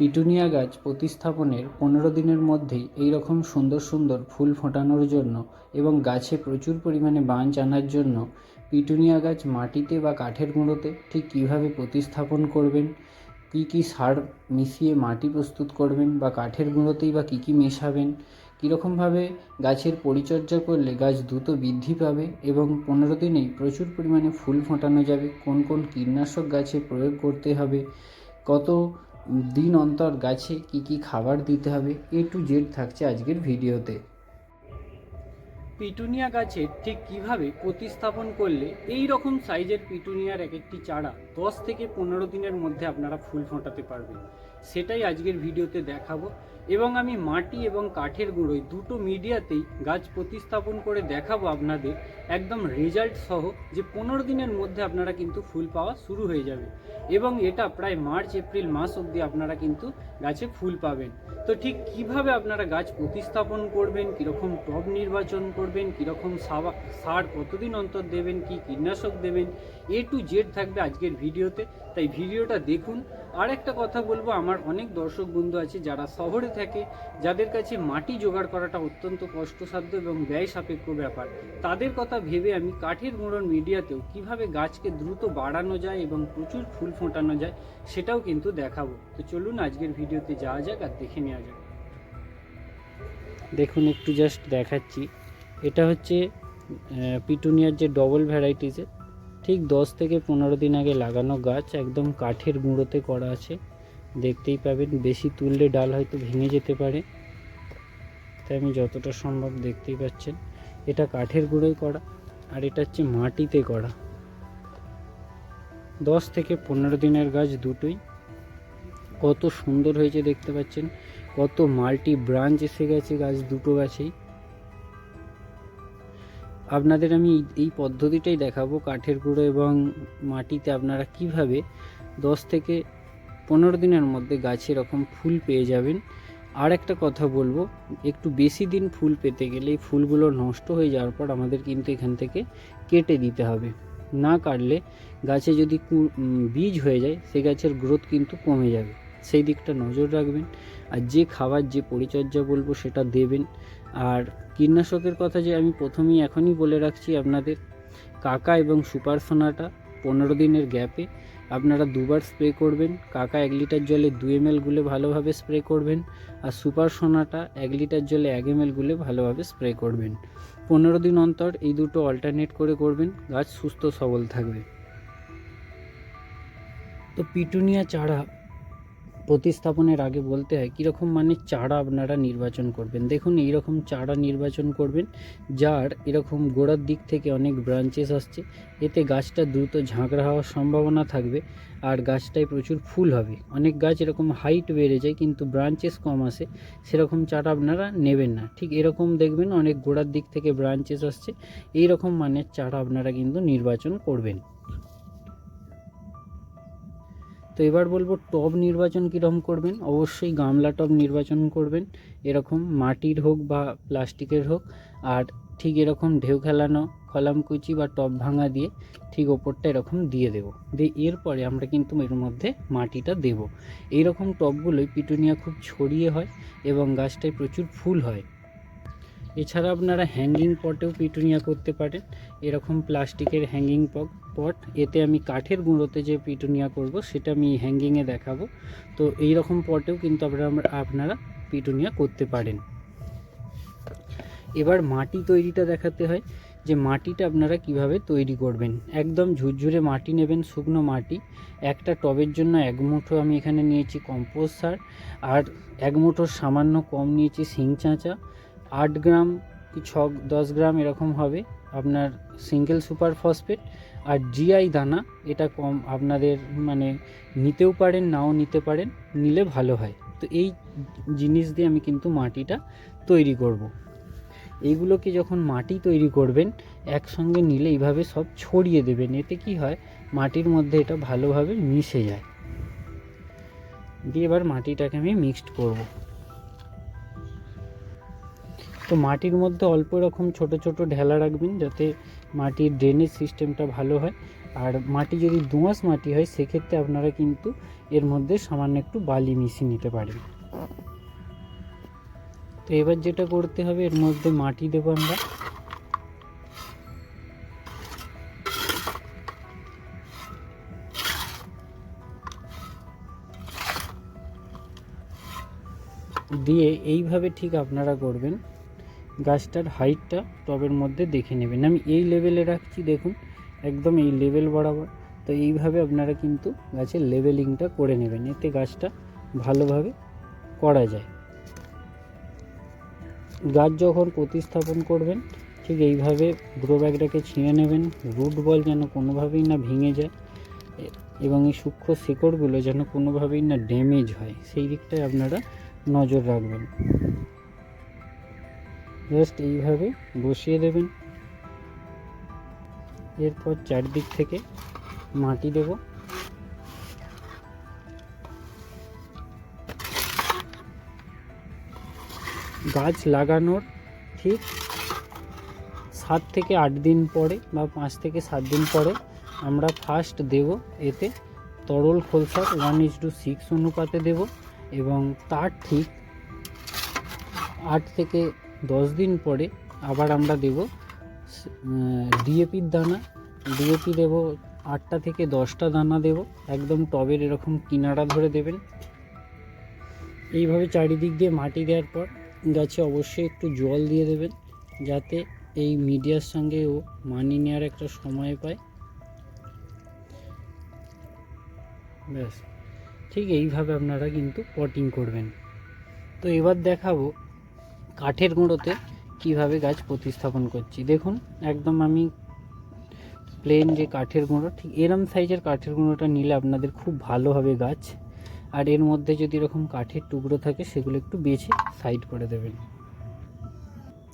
Petunia গাছ প্রতিস্থাপনের পনেরো দিনের মধ্যেই এই রকম সুন্দর সুন্দর ফুল ফোটানোর জন্য এবং গাছে প্রচুর পরিমাণে বাঁচ আনার জন্য পিটুনিয়া গাছ মাটিতে বা কাঠের গুঁড়োতে ঠিক কীভাবে প্রতিস্থাপন করবেন? কী কী সার মিশিয়ে মাটি প্রস্তুত করবেন বা কাঠের গুঁড়োতেই বা কী কী মেশাবেন? কীরকমভাবে গাছের পরিচর্যা করলে গাছ দ্রুত বৃদ্ধি পাবে এবং পনেরো দিনেই প্রচুর পরিমাণে ফুল ফোটানো যাবে? কোন কোন কীটনাশক গাছে প্রয়োগ করতে হবে? কত দিন অন্তর গাছে কি কি খাবার দিতে হবে এ টু জেড থাকছে আজকের ভিডিওতে। পিটুনিয়া গাছের ঠিক কীভাবে প্রতিস্থাপন করলে এই রকম সাইজের পিটুনিয়ার এক একটি চারা দশ থেকে পনেরো দিনের মধ্যে আপনারা ফুল ফোটাতে পারবেন। সেটাই আজকের ভিডিওতে দেখাবো। এবং আমি মাটি এবং কাঠের গুঁড়োয় দুটো মিডিয়াতেই গাছ প্রতিস্থাপন করে দেখাবো আপনাদের একদম রেজাল্ট সহ যে পনেরো দিনের মধ্যে আপনারা কিন্তু ফুল পাওয়া শুরু হয়ে যাবে। এবং এটা প্রায় মার্চ, এপ্রিল মাস অবধি আপনারা কিন্তু গাছে ফুল পাবেন। তো ঠিক কীভাবে আপনারা গাছ প্রতিস্থাপন করবেন, কীরকম টব নির্বাচন করবেন, কীরকম সার কতদিন অন্তর দেবেন, কি কীটনাশক দেবেন এ টু জেড থাকবে আজকের ভিডিওতে। তাই ভিডিওটা দেখুন। আর একটা কথা বলব, আমার অনেক দর্শক বন্ধু আছে যারা শহরে থাকে, যাদের কাছে মাটি জোগাড় করাটা অত্যন্ত কষ্টসাধ্য এবং ব্যয় সাপেক্ষ ব্যাপার। তাদের কথা ভেবে আমি কাঠের গুঁড়োর মিডিয়াতেও কীভাবে গাছকে দ্রুত বাড়ানো যায় এবং প্রচুর ফুল ফোটানো যায়, সেটাও কিন্তু দেখাবো। তো চলুন আজকের ভিডিওতে যাওয়া যাক আর দেখে নেওয়া যাক। দেখুন, একটু জাস্ট দেখাচ্ছি। এটা হচ্ছে পিটুনিয়ার যে ডবল ভ্যারাইটিসের ঠিক দশ থেকে পনেরো দিন আগে লাগানো গাছ, একদম কাঠের গুঁড়োতে করা আছে। দেখতেই পাবেন, বেশি তুললে ডাল হয়তো ভেঙে যেতে পারে। তাই আমি যতটা সম্ভব দেখতেই পাচ্ছেন। এটা কাঠের গুঁড়োয় করা আর এটা হচ্ছে মাটিতে করা। দশ থেকে পনেরো দিনের গাছ দুটোই। কত সুন্দর হয়েছে দেখতে পাচ্ছেন, কত মাল্টি ব্রাঞ্চ এসে গেছে গাছ দুটো গাছেই। আপনাদের আমি এই- পদ্ধতিটাই দেখাবো কাঠের গুঁড়ো এবং মাটিতে আপনারা কীভাবে দশ থেকে পনেরো দিনের মধ্যে গাছে এরকম ফুল পেয়ে যাবেন। আর একটা কথা বলব, একটু বেশি দিন ফুল পেতে গেলে এই ফুলগুলো নষ্ট হয়ে যাওয়ার পর আমাদের কিন্তু এখান থেকে কেটে দিতে হবে। না কাটলে গাছে যদি বীজ হয়ে যায়, সে গাছের গ্রোথ কিন্তু কমে যাবে। সেই দিকটা নজর রাখবেন। আর যে খাবার, যে পরিচর্যা বলব সেটা দেবেন। আর কীটনাশকের কথা যে আমি প্রথমেই এখনই বলে রাখছি আপনাদের, কাকা এবং সুপার সোনাটা পনেরো দিনের গ্যাপে আপনারা দুবার স্প্রে করবেন। কাকা এক লিটার জলে দু এম এল গুলে ভালোভাবে স্প্রে করবেন আর সুপার সোনাটা এক লিটার জলে এক এম এল গুলে ভালোভাবে স্প্রে করবেন। পনেরো দিন অন্তর এই দুটো অল্টারনেট করে করবেন। গাছ সুস্থ সবল থাকবে। তো পিটুনিয়া চারা প্রতিস্থাপনের আগে বলতে হয়, কীরকম মানে চারা আপনারা নির্বাচন করবেন। দেখুন, এইরকম চারা নির্বাচন করবেন, যার এরকম গোড়ার দিক থেকে অনেক ব্রাঞ্চেস আসছে। এতে গাছটা দ্রুত ঝাঁকড়া হওয়ার সম্ভাবনা থাকবে আর গাছটায় প্রচুর ফুল হবে। অনেক গাছ এরকম হাইট বেড়ে যায়, কিন্তু ব্রাঞ্চেস কম আসে। সেরকম চারা আপনারা নেবেন না। ঠিক এরকম দেখবেন, অনেক গোড়ার দিক থেকে ব্রাঞ্চেস আসছে। এই রকম মানের চারা আপনারা কিন্তু নির্বাচন করবেন। তো এবার বলব টব নির্বাচন কীরকম করবেন? অবশ্যই গামলা টব নির্বাচন করবেন। এরকম মাটির হোক বা প্লাস্টিকের হোক, আর ঠিক এরকম ঢেউ খেলানো কলামকুচি বা টব ভাঙা দিয়ে ঠিক ওপরটা এরকম দিয়ে দেবো। দিয়ে এরপরে আমরা কিন্তু এর মধ্যে মাটিটা দেব। এইরকম টবগুলোই পিটুনিয়া খুব ছড়িয়ে হয় এবং গাছটায় প্রচুর ফুল হয়। এছাড়া আপনারা হ্যাঙ্গিং পটেও পিটুনিয়া করতে পারেন। এরকম প্লাস্টিকের হ্যাঙ্গিং পট এতে আমি কাঠের গুঁড়োতে যে পিটুনিয়া করব সেটা আমি হ্যাঙ্গিংয়ে দেখাবো। তো এই রকম পটেও কিন্তু আপনারা আপনারা পিটুনিয়া করতে পারেন। এবার মাটি তৈরিটা দেখাতে হয় যে মাটিটা আপনারা কীভাবে তৈরি করবেন। একদম ঝুরঝুরে মাটি নেবেন, শুকনো মাটি। একটা টবের জন্য এক মুঠো আমি এখানে নিয়েছি কম্পোস্ট সার, আর এক মুঠোর সামান্য কম নিয়েছি শিং চাঁচা। আট গ্রাম কি ছ, দশ গ্রাম এরকম হবে। আপনার সিঙ্গেল সুপার ফসফেট আর জিআই দানা, এটা কম আপনাদের মানে নিতেও পারেন, নাও নিতে পারেন, নিলে ভালো হয় তো এই জিনিস দিয়ে আমি কিন্তু মাটিটা তৈরি করব। এইগুলোকে যখন মাটি তৈরি করবেন, একসঙ্গে নিলে এইভাবে সব ছড়িয়ে দেবেন, এতে কি হয়, মাটির মধ্যে এটা ভালোভাবে মিশে যায় দিয়ে এবার মাটিটাকে আমি মিক্সড করব। তো মাটির মধ্যে অল্প রকম ছোট ছোট ঢেলা রাখবেন যাতে মাটির ড্রেনেজ সিস্টেমটা ভালো হয়। আর মাটি যদি দোঁয়াশ মাটি হয়, সেক্ষেত্রে আপনারা কিন্তু এর মধ্যে সামান্য একটু বালি মিশিয়ে নিতে পারেন তো এবার যেটা করতে হবে, এর মধ্যে মাটি দেবো আমরা। দিয়ে এইভাবে ঠিক আপনারা করবেন। গাছটার হাইটটা টবের মধ্যে দেখে নেবেন। আমি এই লেভেলে রাখছি, দেখুন, একদম এই লেভেল বরাবর। তো এইভাবে আপনারা কিন্তু গাছের লেভেলিংটা করে নেবেন, এতে গাছটা ভালোভাবে করা যায়। গাছ যখন প্রতিস্থাপন করবেন, ঠিক এইভাবে গ্রো ব্যাগটাকে ছিঁড়ে নেবেন রুট বল যেন কোনোভাবেই না ভেঙে যায়, এবং এই সূক্ষ্ম শিকড়গুলো যেন কোনোভাবেই না ড্যামেজ হয়, সেই দিকটায় আপনারা নজর রাখবেন। জাস্ট এইভাবে বসিয়ে দেবেন। এরপর চারদিক থেকে মাটি দেব। গাছ লাগানোর ঠিক সাত থেকে আট দিন পরে বা পাঁচ থেকে সাত দিন পরে আমরা ফার্স্ট দেব এতে তরল খোলসার ওয়ান ইস টু সিক্স অনুপাতে দেব এবং তার ঠিক আট থেকে দশ দিন পরে আবার আমরা দেব ডিএপির দানা। ডিএপি দেব, আটটা থেকে দশটা দানা দেব। একদম টবের এরকম কিনারা ধরে দেবেন। এইভাবে চারিদিক দিয়ে মাটি দেওয়ার পর গাছে অবশ্যই একটু জল দিয়ে দেবেন, যাতে এই মিডিয়ার সঙ্গে ও মানিয়ে নেওয়ার একটা সময় পায়। ব্যাস, ঠিক এইভাবে আপনারা কিন্তু পটিং করবেন। তো এবার দেখাবো কাঠের গুঁড়োতে কীভাবে গাছ প্রতিস্থাপন করছি। দেখুন, একদম আমি প্লেন যে কাঠের গুঁড়ো, ঠিক এরম সাইজের কাঠের গুঁড়োটা নিলে আপনাদের খুব ভালো হবে গাছ। আর এর মধ্যে যদি এরকম কাঠের টুকরো থাকে, সেগুলো একটু বেছে সাইড করে দেবেন।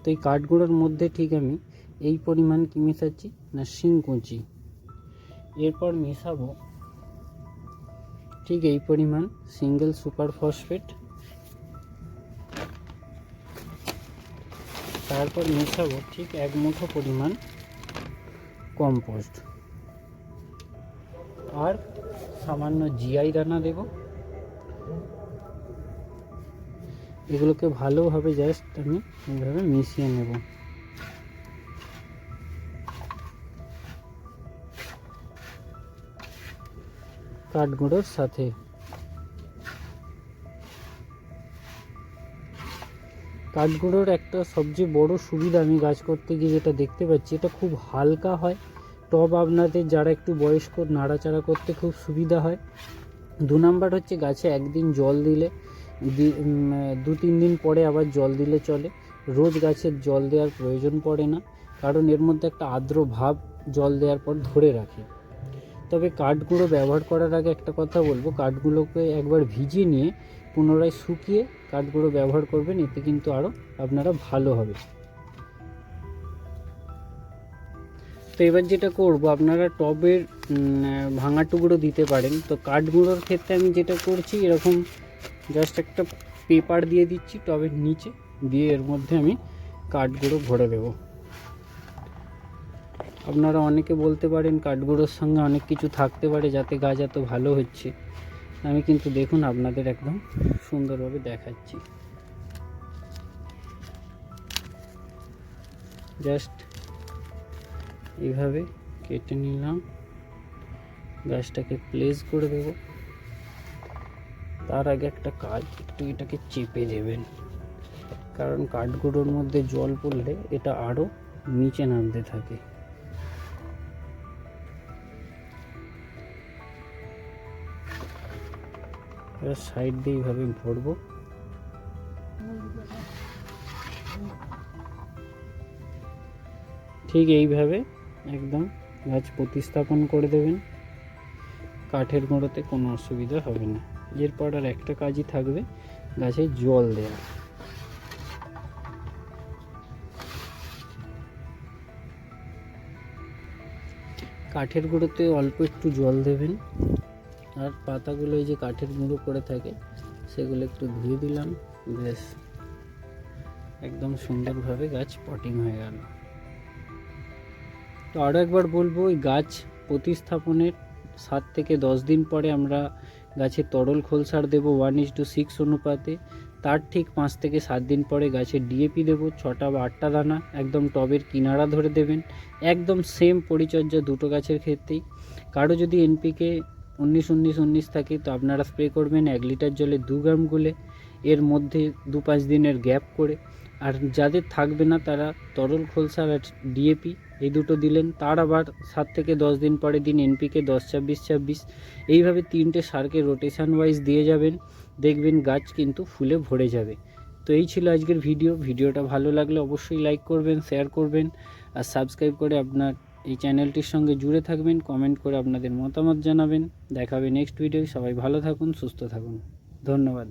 তো এই কাঠগুঁড়োর মধ্যে ঠিক আমি এই পরিমাণ কি মেশাচ্ছি? না শিংকুচি এরপর মেশাবো ঠিক এই পরিমাণ সিঙ্গেল সুপার ফসফেট তারপর মেশাবো ঠিক এক মুঠো পরিমাণ কম্পোস্ট। আর সামান্য জিআই দানা দেব। এগুলোকে ভালোভাবে জাস্ট আমি এইভাবে মিশিয়ে নেব। কাঠগুঁড়োর সাথে কাঠগুঁড়োর একটা সবচেয়ে বড় সুবিধা আমি গাছ করতে গিয়ে যেটা দেখতে পাচ্ছি, এটা খুব হালকা হয়। টব আপনাদের যারা একটু বয়স্ক, নাড়াচাড়া করতে খুব সুবিধা হয়। দু নাম্বার হচ্ছে গাছে একদিন জল দিলে, দু তিন দিন পরে আবার জল দিলে চলে। রোজ গাছের জল দেওয়ার প্রয়োজন পড়ে না, কারণ এর মধ্যে একটা আর্দ্র ভাব জল দেওয়ার পর ধরে রাখে। তবে কাঠগুঁড়ো ব্যবহার করার আগে একটা কথা বলব, কাঠগুলোকে একবার ভিজিয়ে নিয়ে পুনরায় শুকিয়ে কাঠগুঁড়ো ব্যবহার করবেন, এতে কিন্তু আরও আপনারা ভালো হবে। তো এবার যেটা করব, আপনারা টবের ভাঙা টুকরো দিতে পারেন। তো কাঠগুঁড়োর ক্ষেত্রে আমি যেটা করছি, এরকম জাস্ট একটা পেপার দিয়ে দিচ্ছি টবের নিচে, দিয়ে এর মধ্যে আমি কাঠগুঁড়ো ভরে দেবো। আপনারা অনেকে বলতে পারেন কাঠগুঁড়োর সঙ্গে অনেক কিছু থাকতে পারে, যাতে গাছ এত ভালো হচ্ছে। আমি কিন্তু দেখুন আপনাদের একদম সুন্দরভাবে দেখাচ্ছি। জাস্ট এইভাবে কেটে নিলাম। গাছটাকে প্লেস করে দেব। তার আগে একটা কাজ একটু এটাকে চেপে দেবেন কারণ কাঠগুঁড়োর মধ্যে জল পড়লে এটা আরও নিচে নামতে থাকে। এবার সাইড দিয়ে এইভাবে ভরবো। ঠিক এইভাবে একদম গাছ প্রতিস্থাপন করে দেবেন। কাঠের গুঁড়োতে কোনো অসুবিধা হবে না। এরপর আর একটা কাজই থাকবে, গাছে জল দেওয়া কাঠের গুঁড়োতে অল্প একটু জল দেবেন। আর পাতাগুলো এই যে কাঠের গুঁড়ো করে থাকে, সেগুলো একটু ধুয়ে দিলাম। বেশ একদম সুন্দরভাবে গাছ পটিং হয়ে গেল। তো আরও একবার বলব, ওই গাছ প্রতিস্থাপনের সাত থেকে দশ দিন পরে আমরা গাছে তরল খোল সার দেবো ওয়ান ইস টু সিক্স অনুপাতে। তার ঠিক পাঁচ থেকে সাত দিন পরে গাছে ডিএপি দেবো, ছটা বা আটটা দানা একদম টবের কিনারা ধরে দেবেন। একদম সেম পরিচর্যা দুটো গাছের ক্ষেত্রেই। কারও যদি এনপিকে উনিশ উনিশ উনিশ থাকে, তো আপনারা স্প্রে করবেন এক লিটার জলে দু গ্রাম গুলে, এর মধ্যে দু পাঁচ দিনের গ্যাপ করে। আর যাদের থাকবে না, তারা তরল খোলসার আর ডিএপি এই দুটো দিলেন। তার আবার সাত থেকে দশ দিন পরে দিন এনপিকে দশ, ছাব্বিশ ছাব্বিশ। এইভাবে তিনটে সারকে রোটেশন ওয়াইজ দিয়ে যাবেন। দেখবেন গাছ কিন্তু ফুলে ভরে যাবে। তো এই ছিল আজকের ভিডিও ভিডিওটা ভালো লাগলে অবশ্যই লাইক করবেন শেয়ার করবেন, আর সাবস্ক্রাইব করে আপনার এই চ্যানেলটির সঙ্গে জুড়ে থাকবেন কমেন্ট করে আপনাদের মতামত জানাবেন। দেখাবে নেক্সট ভিডিও সবাই ভালো থাকুন, সুস্থ থাকুন। ধন্যবাদ।